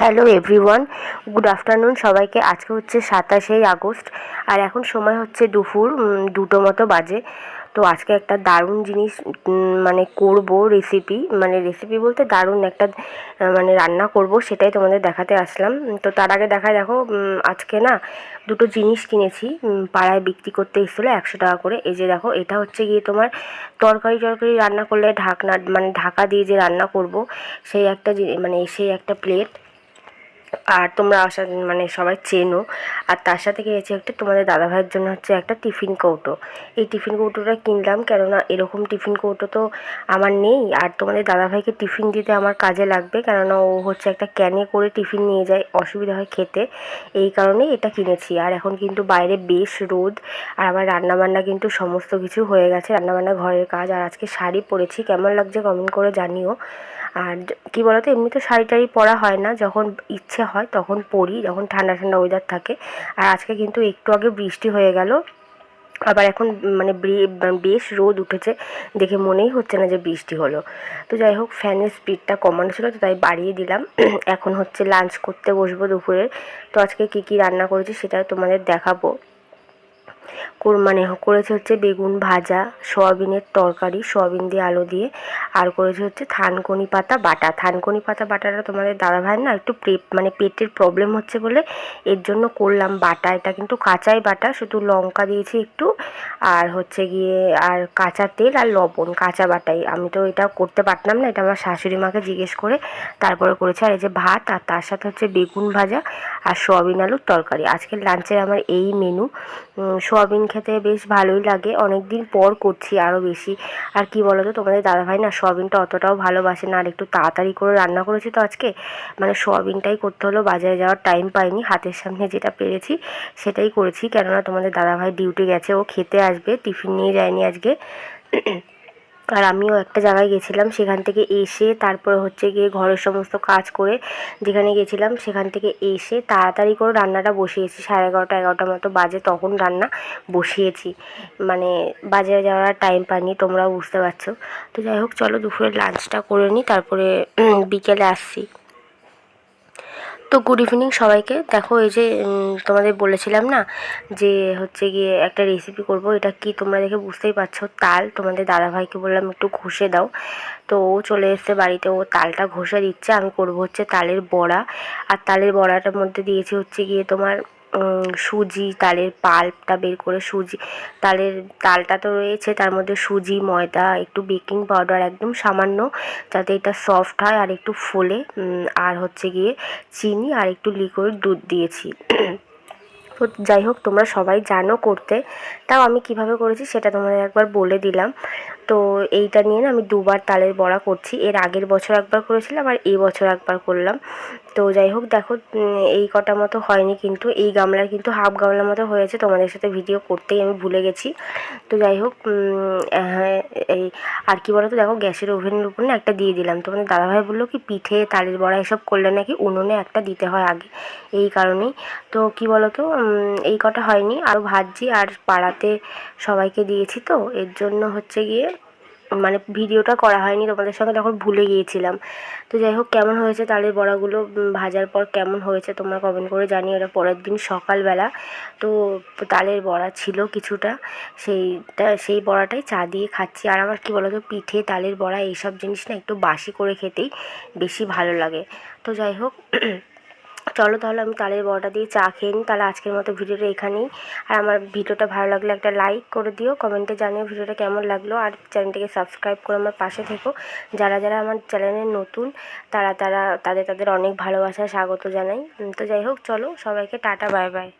Hello everyone good afternoon সবাইকে আজকে হচ্ছে সাতাশে আগস্ট, আর এখন সময় হচ্ছে দুপুর দুটো মতো বাজে। তো আজকে একটা দারুণ জিনিস মানে করব রেসিপি মানে রেসিপি বলতে দারুণ একটা মানে রান্না করব, সেটাই তোমাদের দেখাতে আসলাম। তো তার আগে দেখায় দেখো আজকে না দুটো জিনিস কিনেছি। পাড়ায় বিক্রি করতে এসেছিল একশো টাকা করে। এই যে দেখো, এটা হচ্ছে গিয়ে তোমার তরকারি টরকারি রান্না করলে ঢাকনা মানে ঢাকা দিয়ে যে রান্না করব, সেই একটা মানে সেই একটা প্লেট আর তোমরা আসা মানে সবাই চেনো। আর তার সাথে কিনেছি একটা, তোমাদের দাদাভাইয়ের জন্য হচ্ছে একটা টিফিন কৌটো। এই টিফিন কৌটোটা কিনলাম, কেননা এরকম টিফিন কৌটো তো আমার নেই। আর তোমাদের দাদাভাইকে টিফিন দিতে আমার কাজে লাগবে, কেননা ও হচ্ছে একটা ক্যানে করে টিফিন নিয়ে যায়, অসুবিধা হয় খেতে। এই কারণেই এটা কিনেছি। আর এখন কিন্তু বাইরে বেশ রোদ, আর আমার রান্নাবান্না কিন্তু সমস্ত কিছু হয়ে গেছে, রান্নাবান্না ঘরের কাজ। আর আজকে শাড়ি পরেছি, কেমন লাগছে কমেন্ট করে জানিও। আর কি বলতো, এমনি তো শাড়ি টাড়ি পরা হয় না। যখন ইচ্ছে হয় তখন পরি, যখন ঠান্ডা ঠান্ডা ওয়েদার থাকে। আর আজকে কিন্তু একটু আগে বৃষ্টি হয়ে গেল। আবার এখন মানে বেশ রোদ উঠেছে। দেখে মনেই হচ্ছে না যে বৃষ্টি হলো। তো যাই হোক ফ্যানের স্পিডটা কমানো ছিল, তো তাই বাড়িয়ে দিলাম। এখন হচ্ছে লাঞ্চ করতে বসবো দুপুরে। তো আজকে কী কী রান্না করেছি সেটা তোমাদের দেখাবো। মানে করেছে হচ্ছে বেগুন ভাজা, সয়াবিনের তরকারি, সয়াবিন দিয়ে আলু দিয়ে। আর করেছে হচ্ছে থানকনি পাতা বাটা। থানকনি পাতা বাটাটা তোমাদের দাদাভাই না একটু পেট মানে পেটের প্রবলেম হচ্ছে বলে এর জন্য করলাম বাটা। এটা কিন্তু কাঁচাই বাটা, শুধু লঙ্কা দিয়েছি একটু। আর হচ্ছে গিয়ে, আর কাঁচা তেল আর লবণ, কাঁচা বাটাই। আমি তো এটা করতে পারতাম না, এটা আমার শাশুড়ি মাকে জিজ্ঞেস করে। তারপরে করেছে, আর এই যে ভাত আর তার সাথে হচ্ছে বেগুন ভাজা আর সয়াবিন আলুর তরকারি। আজকের লাঞ্চের আমার এই মেনু সয়াবিন খেতে বেশ ভালোই লাগে। অনেক দিন পর করছি আরও বেশি। আর কি বলো তো তোমাদের দাদাভাই না সোয়াবিনটা অতটাও ভালোবাসে না। আর একটু তাড়াতাড়ি করে রান্না করেছি তো আজকে। মানে সোয়াবিনটাই করতে হলো বাজারে যাওয়ার টাইম পাইনি। হাতের সামনে যেটা পেরেছি সেটাই করেছি। কেননা তোমাদের দাদাভাই ডিউটি গেছে, ও খেতে আসবে। টিফিন নিয়ে যায়নি আজকে। আর আমিও একটা জায়গায় গেছিলাম, সেখান থেকে এসে তারপরে হচ্ছে গিয়ে ঘরের সমস্ত কাজ করে যেখানে গেছিলাম, সেখান থেকে এসে তাড়াতাড়ি করে রান্নাটা বসিয়েছি। সাড়ে এগারোটা এগারোটা মতো বাজে তখন রান্না বসিয়েছি। মানে বাজারে যাওয়ার টাইম পাইনি, তোমরাও বুঝতে পারছ। তো যাই হোক, চলো দুপুরে লাঞ্চটা করে নিই তারপরে বিকেলে আসছি। তো গুড ইভিনিং সবাইকে। দেখো এই যে তোমাদের বলেছিলাম না যে হচ্ছে গিয়ে একটা রেসিপি করব, এটা কি তোমরা দেখে বুঝতেই পারছ? তাল, তোমাদের দাদাভাইকে বললাম একটু ঘষে দাও। তো ও চলে এসছে বাড়িতে, ও তালটা ঘষে দিচ্ছে, আমি করব হচ্ছে তালের বড়া। আর তালের বড়াটার মধ্যে দিয়েছি হচ্ছে গিয়ে তোমার সুজি, তালের পাল্পটা বের করে সুজি, তালের তালটা তো রয়েছে, তার মধ্যে সুজি, ময়দা, একটু বেকিং পাউডার একদম সামান্য, যাতে এটা সফট হয় আর একটু ফোলে আর হচ্ছে গিয়ে চিনি আর একটু লিকুইড দুধ দিয়েছি। তো যাই হোক, তোমরা সবাই জানো করতে। তাও আমি কীভাবে করেছি সেটা তোমাদের একবার বলে দিলাম। তো এইটা নিয়ে না আমি দুবার তালের বড়া করছি। এর আগের বছর একবার করেছিলাম আর এই বছর একবার করলাম। তো যাই হোক, দেখো এই কটা মতো হয়নি কিন্তু, এই গামলার কিন্তু হাফ গামলার মতো হয়েছে। তোমাদের সাথে ভিডিও করতেই আমি ভুলে গেছি। তো যাই হোক হ্যাঁ এই, আর কি বলতো, দেখো গ্যাসের ওভেনের উপর না একটা দিয়ে দিলাম। তো তোমাদের দাদাভাই বলল কি, পিঠে, তালের বড়া এসব করলে নাকি উনুনে একটা দিতে হয় আগে। এই কারণেই। তো কি বলতো এই কটা হয়নি। আরও ভাজছি আর পাড়াতে সবাইকে দিয়েছি তো। এর জন্য হচ্ছে গিয়ে মানে ভিডিওটা করা হয়নি, তোমাদের সঙ্গে তখন ভুলে গিয়েছিলাম। তো যাই হোক, কেমন হয়েছে তালের বড়াগুলো? ভাজার পর কেমন হয়েছে তোমরা কমেন্ট করে জানি এটা পরের দিন সকালবেলা। তো তালের বড়া ছিল কিছুটা, সেইটা, সেই বড়াটাই চা দিয়ে খাচ্ছি। আর আমার কী বলতো, পিঠে, তালের বড়া, এইসব জিনিস না একটু বাসি করে খেতেই বেশি ভালো লাগে। তো যাই হোক চলো তাহলে আমি তালের বড়াটা দিয়ে চা খেয়ে নিই। তাহলে আজকের মতো ভিডিওটা এখানেই। আর আমার ভিডিওটা ভালো লাগলে একটা লাইক করে দিও। কমেন্টে জানিও ভিডিওটা কেমন লাগল। আর চ্যানেলটিকে সাবস্ক্রাইব করে আমার পাশে থেকো। যারা যারা আমার চ্যানেলে নতুন, তারা তারা, তাদের তাদের অনেক ভালোবাসা স্বাগত জানাই। তো যাই হোক, চলো সবাইকে টাটা বাই বাই